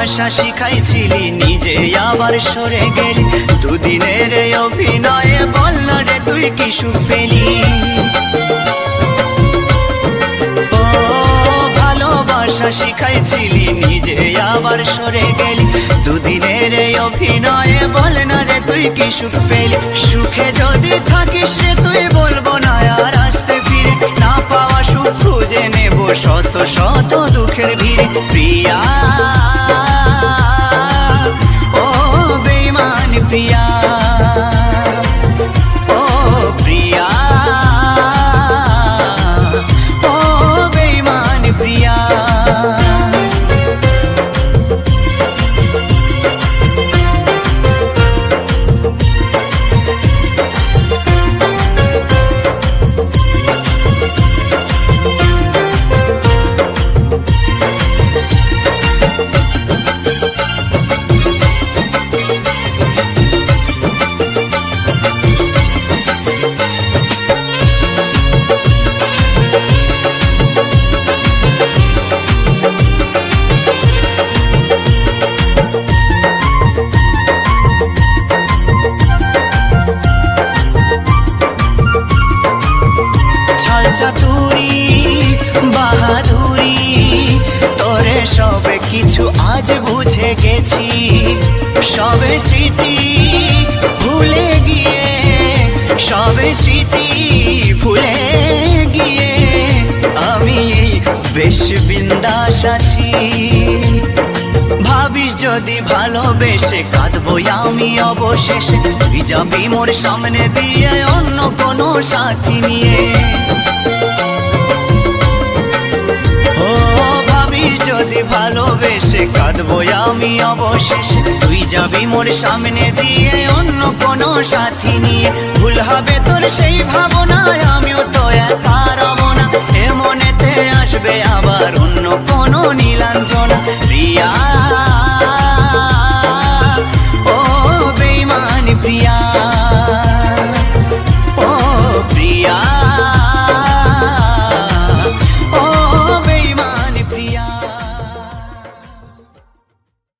ভালোবাসা শিখাইছিলি, নিজে আবার সরে গেলি। দুদিনের অভিনয়ে বল না রে তুই কি সুখ শিখাইছিলি, নিজে আবার সরে গেলি। দুদিনের অভিনয়ে বল না রে তুই কি সুখ পেলি? সুখে যদি থাকিস রে তুই বলব না, আর আসতে ফিরে না পাওয়া সুখ খুঁজে নেব শত শত দুঃখের ভিড়ে। প্রিয়া বেইমান সবে কিছু আজ বুঝে গেছি। সবে স্মৃতি ভুলে গিয়ে, সবে স্মৃতি ভুলে গিয়ে আমি বেশ বিন্দাস আছি। ভাবিস যদি ভালোবেসে কাঁদবো আমি অবশেষে। তুই যাবি মোর সামনে দিয়ে অন্য কোনো সাথী নিয়ে। ভালোবেসে কাঁদবো আমি অবশেষে। তুই যাবি মোর সামনে দিয়ে, অন্য কোনো সাথী নিয়ে। ভুল হবে তোর সেই ভাবনায়, আমিও তো একা রব না। এমনেতে মনেতে আসবে আবার